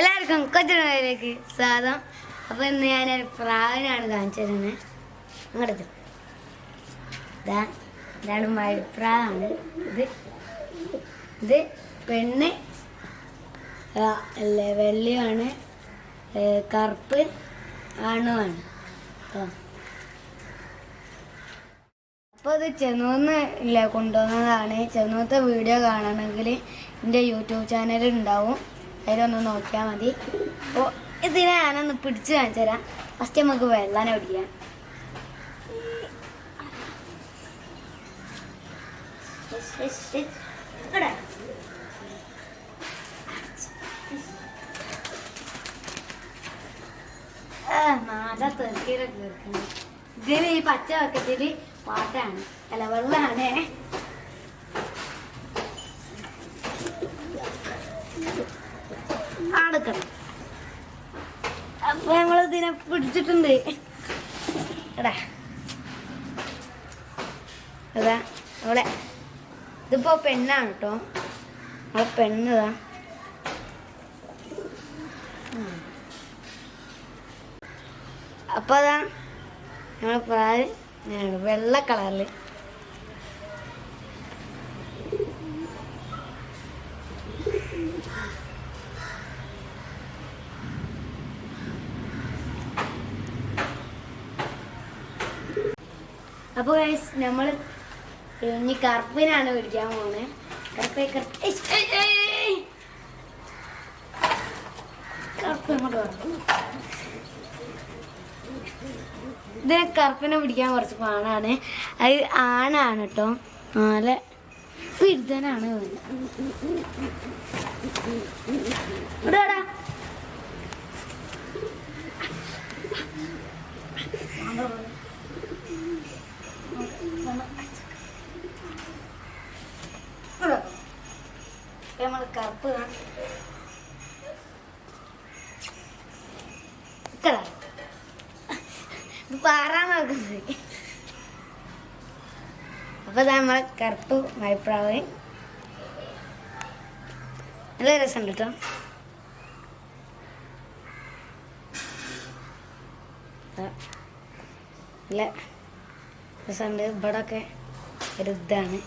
എല്ലാവർക്കും കൊച്ചിലേക്ക് സ്വാഗതം. അപ്പോൾ ഇന്ന് ഞാനൊരു പ്രാവിനാണ് കാണിച്ചു തരുന്നത് അങ്ങോട്ട് ഇതാ ഇതാണ് മഴപ്രാവാണ് ഇത് ഇത് പെണ്ണ് അല്ല വെള്ളിയാണ് കറുപ്പ് ആണുമാണ് അപ്പോൾ ഇത് ചെന്നൂന്ന് ഇല്ല കൊണ്ടുവന്നതാണ്. ചെന്നൂത്തെ വീഡിയോ കാണണമെങ്കിൽ എന്റെ യൂട്യൂബ് ചാനൽ ഉണ്ടാവും. അതിലൊന്ന് നോക്കിയാൽ മതി. അപ്പോൾ ഇതിനെ ഞാനൊന്ന് പിടിച്ച് കാണിച്ചു തരാം. ഫസ്റ്റ് നമുക്ക് തെറുക്കിയിലൊക്കെ കേൾക്കുന്നു. ഇതിന് ഈ പച്ച ബക്കറ്റിൽ പാട്ടാണ്. അല്ല വെള്ളമാണ് അടുക്കണം അപ്പൊ നമ്മൾ ഇതിനെ പിടിച്ചിട്ടുണ്ട്. എടാ. അതാ അവളെ. ഇതിപ്പോ പെണ്ണാണ് കേട്ടോ അവളെ പെണ്ണതാ അപ്പൊ അതാ ഞങ്ങളെ പ്രായം വെള്ള കളറിൽ അപ്പോൾ ഗൈസ് നമ്മൾ ഇനി കറുപ്പിനാണ് പിടിക്കാൻ പോകുന്നത് കറുപ്പേ കറുപ്പ്. കറുപ്പ് ഇങ്ങോട്ട് വരണം ഇതിനെ കറുപ്പിനെ പിടിക്കാൻ കുറച്ച് പാടാണ്. അത് ആണാണ് കേട്ടോ പിരുത്തനാണ് ഇവിടെടാ നമ്മൾ കറുപ്പ് പാറാൻ നോക്കുന്നത്. അപ്പൊ ദാ നമ്മളെ കറുപ്പ് മൈപ്രാവ്. നല്ല രസമുണ്ട് കേട്ടോ. നല്ല രസമുണ്ട്. ഇവിടെ ഒക്കെ ഒരു ഇതാണ്.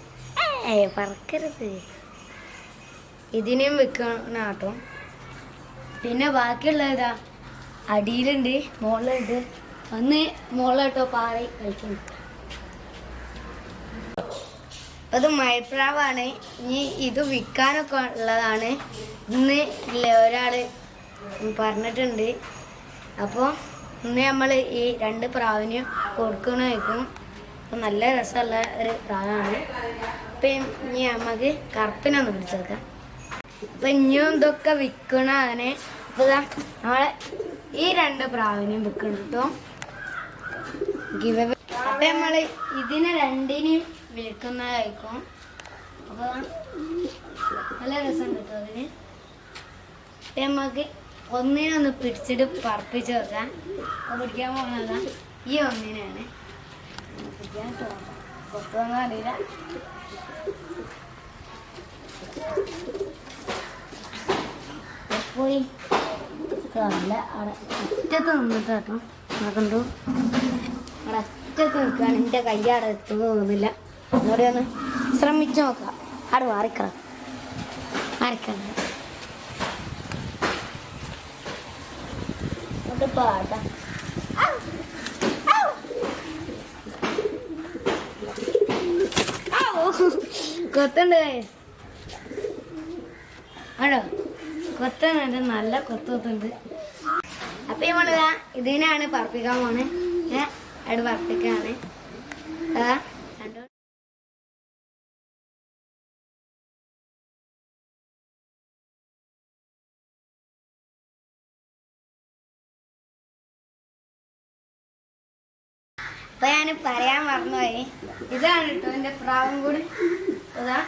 പറക്കരുത്. ഇതിനെയും വെക്കണം ആട്ടോ. പിന്നെ ബാക്കിയുള്ള ഇതാ അടിയിലുണ്ട് മുകളിലുണ്ട് ഒന്ന് മുകളിലോട്ടോ പാറി കളിക്കുന്നു. അത് മഴപ്രാവാണ് ഇനി ഇത് വിൽക്കാനൊക്കെ ഉള്ളതാണ്. ഇന്ന് ഇല്ല ഒരാൾ പറഞ്ഞിട്ടുണ്ട്. അപ്പോൾ ഇന്ന് നമ്മൾ ഈ രണ്ട് പ്രാവിന് കൊടുക്കണമായിരിക്കും അപ്പം നല്ല രസമുള്ള ഒരു പ്രാവാണ്. അപ്പം ഇനി നമുക്ക് കറുപ്പിനൊന്ന് പിടിച്ചേക്കാം അപ്പം ഇനിയും ഇതൊക്കെ വിൽക്കണതാണ് അപ്പോൾ ഇതാ നമ്മളെ ഈ രണ്ട് പ്രാവിനെയും വിൽക്കണം കേട്ടോ ഗിവ് അപ്പൊ നമ്മൾ ഇതിനെ രണ്ടിനെയും വിൽക്കുന്നതായിരിക്കും. അപ്പോൾ നല്ല രസം കിട്ടും അതിന്. നമുക്ക് ഒന്നിനൊന്ന് പിടിച്ചിട്ട് പറപ്പിച്ച് വെക്കാം. അപ്പോൾ പിടിക്കാൻ പോകുന്നതാ ഈ ഒന്നിനാണ് പിടിക്കാൻ കൊത്തൊന്നും അറിയില്ല. പോയി. നല്ല അവിടെ അറ്റത്ത് നിന്നിട്ട് കേട്ടോ നോക്കണ്ടു അവിടെ നിൽക്കുകയാണ്. എന്റെ കൈ അവിടെ തോന്നുന്നില്ല. ഒന്നുകൂടെ ഒന്ന് ശ്രമിച്ചു നോക്കാം. അവിടെ മാറിക്കള എന്നിട്ട് പാട്ടാ കൊത്തുണ്ട് ആണോ കൊത്തുന്നുണ്ട് നല്ല കൊത്തുന്നുണ്ട്. അപ്പൊ ഈ ദാ ഇതിനാണ് പറപ്പിക്കാൻ പോണ്. ഏ അവിടെ പറപ്പിക്കാണ് കണ്ടോ? അപ്പൊ ഞാൻ പറയാൻ മറന്നുപോയി. ഇതാണ് കേട്ടോ എന്റെ പ്രാവും കൂടി അതാ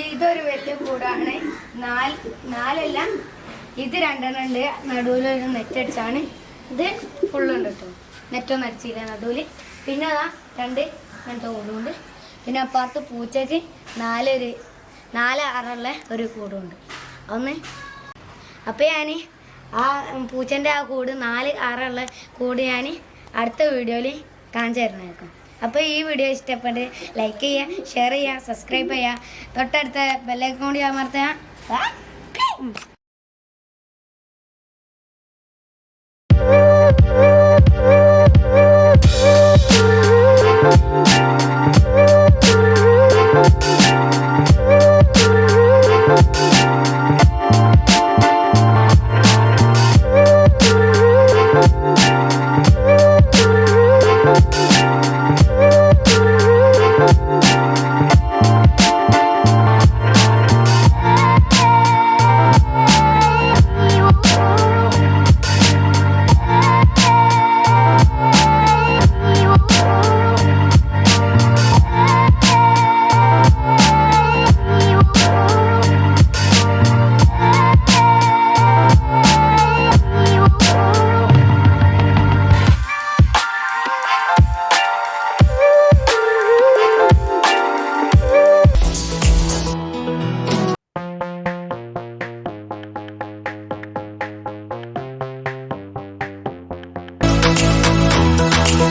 ഇതൊരു വലിയ കൂടാണ്. നാല് നാലല്ല ഇത് രണ്ടെണ്ണം ഉണ്ട് നടുവിൽ ഒരു നെറ്റ് അടിച്ചാണ്. ഇത് ഫുള്ളുണ്ട് കേട്ടോ നെറ്റൊന്നും അടിച്ചില്ല നടുവിൽ പിന്നെ അതാ രണ്ട് അങ്ങനത്തെ കൂടുണ്ട്. പിന്നെ അപ്പുറത്ത് പൂച്ചയ്ക്ക് നാലൊരു നാല് ആറുള്ള ഒരു കൂടുണ്ട്. ഒന്ന് അപ്പം ഞാൻ ആ പൂച്ചന്റെ ആ കൂട് നാല് ആറുള്ള കൂട് ഞാൻ അടുത്ത വീഡിയോയിൽ കാണിച്ചു തരുന്നതായിരിക്കും. അപ്പോൾ ഈ വീഡിയോ ഇഷ്ടപ്പെട്ട് ലൈക്ക് ചെയ്യുക ഷെയർ ചെയ്യുക സബ്സ്ക്രൈബ് ചെയ്യുക തൊട്ടടുത്ത ബെല്ലൈക്കോണ്ടി അമർത്തുക.